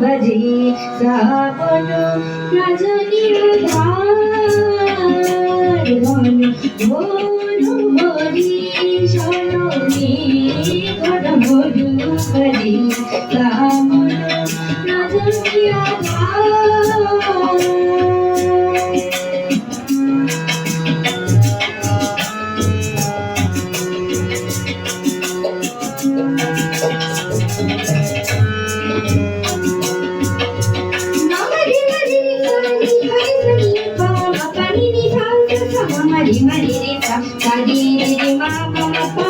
বাজে সাবন রজনী রাধার ঘন ঘন మరి మరి రే సరి రే మా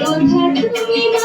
বোঝা তুমি না